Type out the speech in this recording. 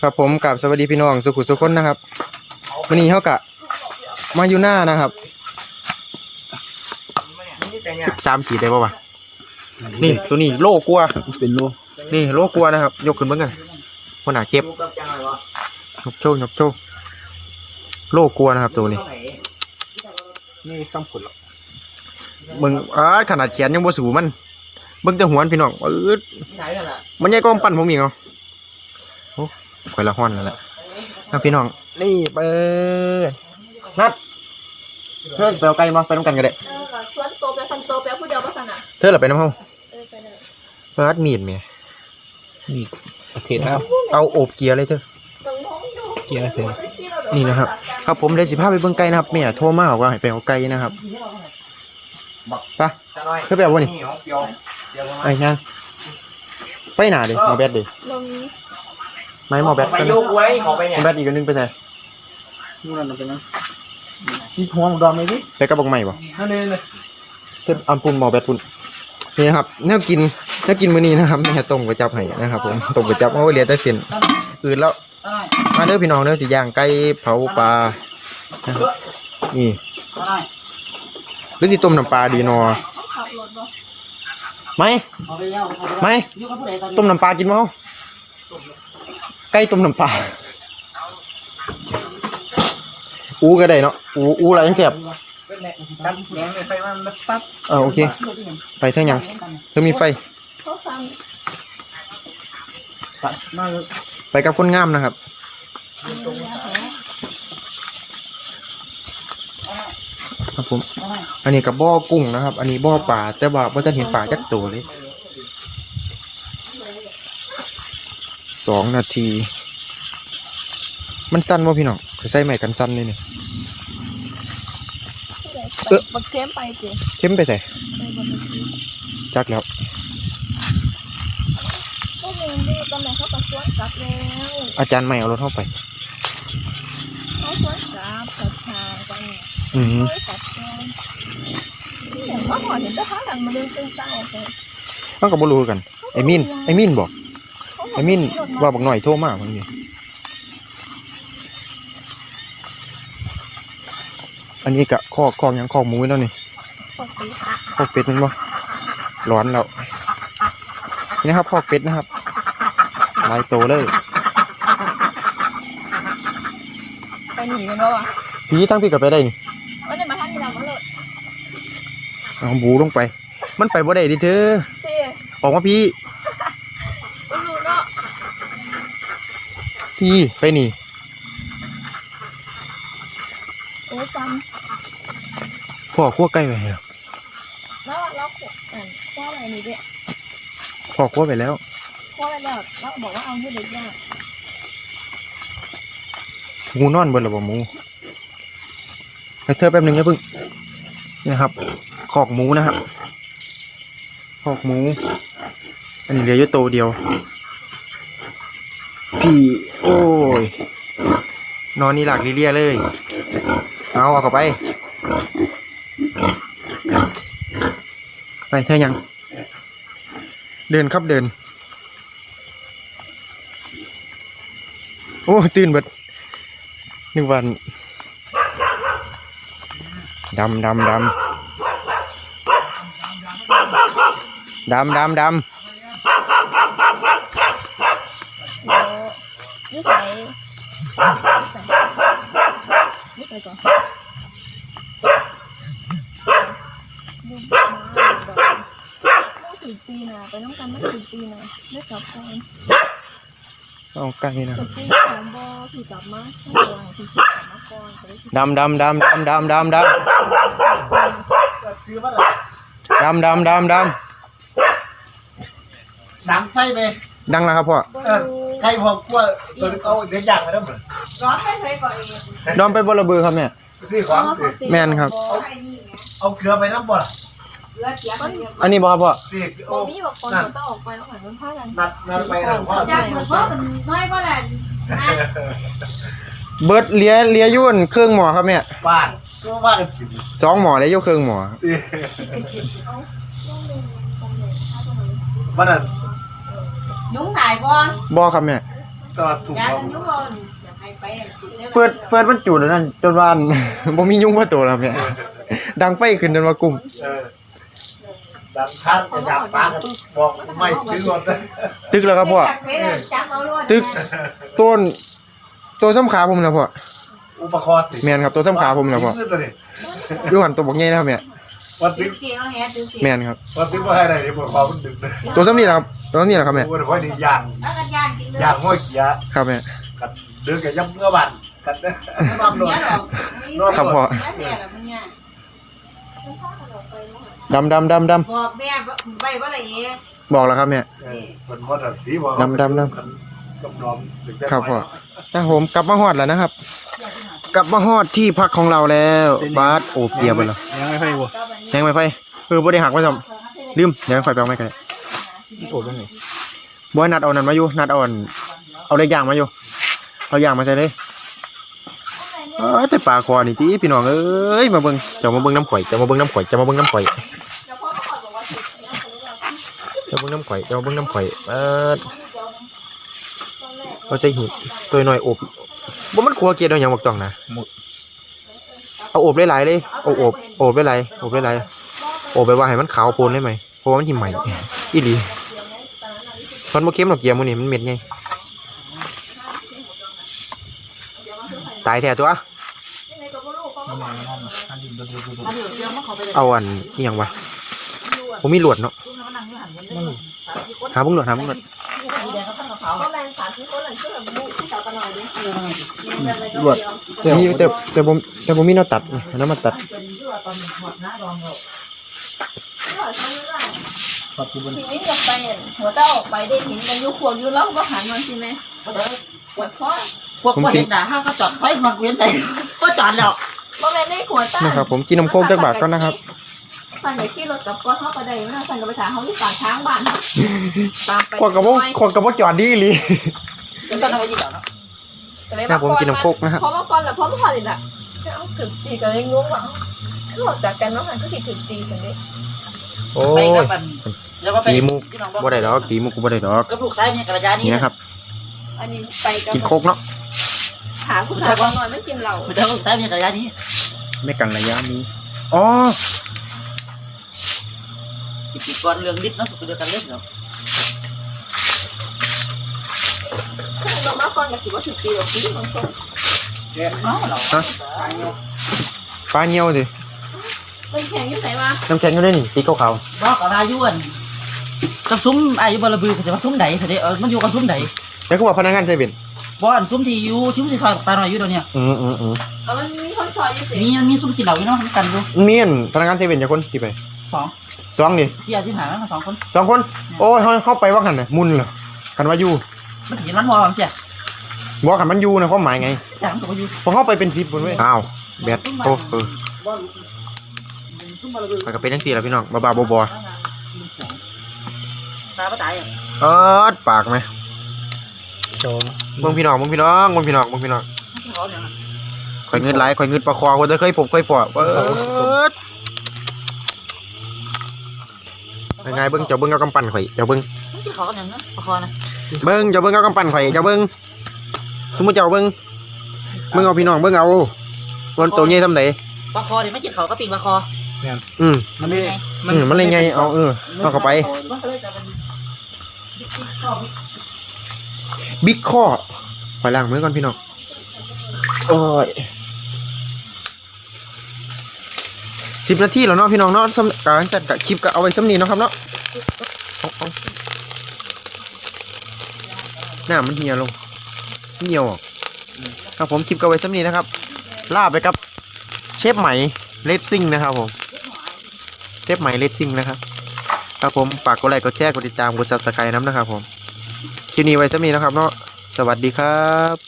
ครับผมกับสวัสดีพี่น้องสุขุสุขคนนะครับวันนี้เขากะมาอยู่หน้านะครับสามขีดได้ปะวะนี่ตัวนี้โลกลัวเป็นโลนี่โลกลัวนะครับ ยกขึ้นเบ้างกันคนหนาเจ็บยกโชว์ยกโชว์โลกลัวนะครับตัวนี้นี่ซ้ำผลหรอ มึงอ่าขนาดแขนยังบ่สูมัน เบิ่งแต่หัวมันพี่น้องเออมันใหญ่กว่าปั้นผมอีกเนาะโอ้ข่อยละห้อนแล้วแหละเอาพี่น้องนี่เปิดนัดเพื่อนไปเอาไก่มาไปน้ำกันก็ได้เออค่ะสวนโตไปซันโตไปผู้เดียวมาสนะเธอหลับไปน้ำเฮาเออไปเลยเปิดมีดเมียนี่ประเทศแล้วเอาโอบเกียร์เลยเธอ ตรงน้องดูเกียร์เสร็จนี่นะครับ ครับผมได้สิพาไปเบิ่งไก่นะครับแม่โทรมาบอกว่าให้ไปเอาไก่นะครับ ไปเพื่อไปเอาวะนี่ไอ้งานไปหนาดิหมอแบดดิลงนี้ไม่หมอแบดไปกันลูกไว้ขอไปหมเนี่ยอแบดอีกอันนึงไปไหนนู่นนั่นเป็นนั่นนี่หัวมันดอมไหมพี่ไปกระบอกใหม่ปะนั่นเลยเลยเพิ่มอัมปุนหมอแบดปุนนี่นะครับแนวกินแนวกินมื้อนี้นะครับแม่ต้มก๋วยจับให้นะครับ ผมต้มก๋วยจับเอาไว้เหลือแต่เส้นอื่นแล้วมาเด้อพี่น้องเด้อสิย่างไก่เผาปลานะครับนี่ หรือสิต้มน้ำปลาดีเนอขับรถบ่ไหมไหมต้มน้ำปลากินมั้งไก่ต้มน้ำปลาอู้ก็ได้เนาะอู้อู้อะไรยังเสียบดันแหนงไฟมันปั๊บเออโอเคไปเท่ายังเธอมีไฟ เขาสั่งมาเลยไปกับคนงามนะครับ กินยาแผล ครับผม อันนี้กับบ่อกุ้งนะครับ อันนี้บ่อปลาแต่ว่าบ่จะเห็นปลาจักตัวเลยสองนาที มันสั้นวะพี่น้องใส่ใหม่กันสั้นเลยนี่เอ๊ะบักเข้มไปสิเข้มไปใส่ไปบนทีจักแล้วพวกมึงดีตอนไหนเขาตัดสวนกลับแล้วอาจารย์ใหม่เอารถเข้าไปเขาสวนกลับตัดทางไป เนี่ยอือหือเฮ้ยตัดทางเห็นว่าหอเห็นแต่ข้างหลังมันเดินเป็นเต้าไปต้องกับบ่รู้กันไอ้มินไอ้มินบอกไอ้มินว่าบอกหน่อยโทรมาบางทีอันนี้กะคอกคอกหยังคอกหมูแล้วนี่ปกติค่ะคอกเป็ดมันบ่ร้อนแล้วนี่นะครับคอกเป็ดนะครับลายโตเลยไปหนีกันแล้วอะพี่ตั้งพี่กลับไปได้นี่วัน เอาบูลงไป มันไปบ่ได้ดิเธอสิออกมาพี่อุ้ลูเนาะพี่ไปนี่โอ้จพ่อคั่วใกล้ไปแล้วำแล้วเราขวอ่านข้ออะไรนี่เด็พ่อคั่วไปแล้วข้ออะไรแบบเราบอกว่าเอามือเด็กยากหมูนอนบนระบบหมูให้เธอแป๊บหนึงอย่าเพึ่งนี่นะครับ คอกหมูนะครับคอกหมู อันนี้เหลืออยู่โตวเดียว พี่โอ้ย นอนนี่หลักลิเลียเลย เอาเอาเข้าไป ไปเธอยัง เดินครับเดิน โอ้ตื่นเบิดนึกวันดำดำดำ ดำดำดเดี๋ยวยืดใส่ยืดใส่ก่อนดูมาถึงปีนะไปน้องกันไม่ถึงปีนะไม่กลับก่อนำเอาไก่นะถึงปีสองบอถือกลับมาไม่ตัวถึงกลับมาก่อนจะได้ดำดำดำดำดำดำดำซื้อมาเลยดำดำดำดดังไส้ไปำดังแล้วครับพ่อเออไก่พอคั่วตัวเอาเดี๋ยวย่างมาแล้วเหมือนร้อนไม่ใช่ก่อนเองดอมไปบระเบือครับเนี่ย ซื้อของสิแม่นครับ เอาเกลือไปน้ำบ่ล่ะมันอันนี้บ่ครับพ่อสิโอ้โอ้มีบอกก่อนต้องออกไปแล้วหันมันพากันนัดนัดไปนะพ่อจากเหมือนพ่อมันน้อยก็แหละเบิร์ดเลียเลียยุ่นเครื่องหมอครับเนี่ยบ้านฮก็ว่ากันกินสองหมอแล้วยกเครื่องหมอมันอะ ยุ้งหายบ่บอครับแม่ตอดถูกยาเอากันยุ้งบ่อยากให้ไปจุดได้เปิดเปิดมันจุดแล้วนั่นจนวานบ่มียุงมาตัวแล้วแม่ดังไฟขึ้นจนว่ากลุ่มเออดังท่านจะจับปลากันบอกไม่ถึงหมดนะตึกแล้วครับพ่อจับเอาลวดตึกต้นตัวซ้ำขาผมแล้วพ่ออุปกรณ์ติแม่นครับตัวซ้ำขาผมแล้วพ่อนี่ตัวนี้อยู่หันตัวบอกใหญ่นะครับแม่วันตึติ๊กเกียงเอาแฮะตึกเกียงแม่นครับวันติ๊ว่าให้ได้เดี๋ยวอุปกรณ์มันดึงเลยตัวซ้ำนี่แหละครับ ตัวซ้ำนี่แหละครับแม่วันนี้ดีอย่างแล้วกันย่างกินเลยอย่างห้อยเกียร์ครับแม่กันเดินกับยับเมื่อวันกันนะนอนโดนเนี่ยหรอกครับพ่อเนี่ยแหละมันเนี่ยดำดำดำดบอกแม่ใบว่าอะไรเอ๊ะำบอกแล้วครับแม่เออมันมดอะสีบอกดำดำดำกำดอมถึงจะครับพ่อนะผมกลับมาฮอดแล้วนะครับ กลับมาฮอดที่พักของเราแล้วบาสโอบเกียร์ไปแล้วยังไม่ค่อยวัวยังไม่ไฟเออบ่ได้หักไว้ซ้ำลืมเดี๋ยวไฟไปเอาไม่ไกล โอ้ยังไงบ่ให้นัดเอานั่นมาอยู่นัดเอาอันเอาเลยย่างมาอยู่เอาย่างมาใส่เลยเออแต่ปลาคอนี่ติพี่น้องเอ้ยมาเบิ่งเจะมาเบิ่งน้ำข่อยเจะมาเบิ่งน้ำข่อยเจะมาเบิ่งน้ำข่อยเจะเบิ่งน้ำข่อยเจะมาเบิ่งน้ำข่อยเออเอาใส่หีบตัวหน่อยอบบ่มันครัวเกียร์เอาหยังบักจ่องนะเอาอบหลายๆเลยเอาอบอบหลายๆอบหลายๆอบไปว่าให้มันขาวโพลนได้ไหมเพราะว่ามันหิมใหม่ อีหลีมันบ่เค็มหรอกเกียร์มันนี่มันเม็ดไงตายแท้ตัว เอาอันนี่ยังวะผมมีหลวดเนาะหาบุ้งหลวดหาบุ้งหลวดก็แรงสารที่คนหลังเชื่อแบบมุกที่เขาตะหน่อยดิหลวดมีแต่แต่ผมแต่ผมมีแนวตัดไงอันนั้นมาตัด ชีวิตกับไปหัวเต้าออกไปได้เห็นกันยุคขวบยุแล้วก็หันมันใช่ไหมปวดคอพวกพวกเห็นด่าห้าก็จอดไฟมาเวียนไหนก็จอดแล้วบ่แม่ได้หัวต้านะครับผมกินน้ำโค้กจากบาทก่อนนะครับ สั่งจากที่รถกับก็เข้าไปได้นะสั่งกับไปถามเขาที่ปากช้างบ้านตามไปขวดกระบอกขวดกระบอกจอดดีอีหลี จะต้องเอาไว้ยี่ห้อเนาะครับผมกินน้ำโค้กนะครับเพราะว่าก่อนแหละเพราะว่าพอดีละเอาถึงตีกันเลยงงว่าคือออกจากกันแล้วมันก็สิถึงตีกันดิ โอ้ไปยกับมันแล้วก็ไปตีมุกบ่ได้ดอกตีมุกกูบ่ได้ดอกกับลูกชายเนี่ยกระยานี้นี่นะครับ อันนี้ไปกับกินโค้กเนาะหาผู้ชายบางหน่อยไม่กินเหล้าไปเจอลูกชายเนี่ยกระยานี้ไม่กันระยะนี้อ๋อสิบปีก่อนเรื่องลิฟต์เนาะคือเดียวกันเล่นเนาะเรามาก่อนกับสิว่าถึงตีหรอกตีมันก็เนาะเราปลาเงี้ยวดิ เป็นแข็งอยู่ไหนวะน้ำแข็งก็ได้นี่ตีขาวบอกกับอายุอันกับซุ้มอายุบอลบือเขาจะว่าซุ้มไหนเขาจะเออมันอยู่กับซุ้มไหนๆแล้วก็ว่าพนักงานเซเว่นบ่อันซุ้มที่อยู่ซุ้มที่ซอยตาหน่อยอยู่ตัวเนี้ยอืมอืมอืมเอามันมีคนซอยอยู่สิมีมันมีซุ้มกินเหล้าอยู่เนาะกันอยู่เมียนพนักงานเซเว่นจะคนที่ไปสองสองดิที่อาที่หากันสองคน สองคน โอ้ยเขาเข้าไปว่ากันน่ะมุนเหรอกันว่าอยู่มันถึงมันมองมันเสียบอกกันมันอยู่นะความหมายไงอย่างตัวอยู่พอเข้าไปเป็นทิปบนเว้ยอ้าวแบตโอ้เออซุ้มบ อลบือมันก็เป็นจังซี่แหละพี่น้องบ้าๆบอตาป้าตายอะๆเออปากไหมเบิ่งพี่น้องเบิ่งพี่น้องเบิ่งพี่น้องเบิ่งพี่น้องเขาเนี่ยข่อยเงินไหลข่อยเงินปลาคอคนจะเคยผมเคยปอเปิดยังไงเบิ่งเจ้าเบิ่งเอากำปั้นข่อยเจ้าเบิ่งที่เขาเนี่ยนะประคอนะเบิ่งเจ้าเบิ่งเอากำปั้นข่อยเจ้าเบิ่งสมมุติเจ้าเบิ่งเบิ่งเอาพี่น้องเบิ่งเอามันตัวใหญ่ทำไหน ประคอเนี่ยไม่กินเขาก็ปิงประคอ อืมมันเลยอืมมันเลยไงเอาเออเอาเข้าไปมันก็เลยจะเป็นบิ๊กข้อขอยล้างมือก่อนพี่น้องโอ้ยสิบนาทีแล้วเนาะพี่น้องเนาะสำการจัดกับคลิปก็เอาไว้สำนีเนาะครับเนาะเอาเอาหน้ามันเหี่ยวลงเหี่ยวออกครับผมคลิปก็ไว้สำนีนะครับลาไปกับเชฟไหมเลสซิ่งนะครับผม เซฟไหมเลสซิ่งนะครับครับผมฝากกดไลค์กดแชร์กดติดตามกดซับสไครต์น้ำนะครับผมที่นี่ไว้จะมีนะครับเนาะสวัสดีครับ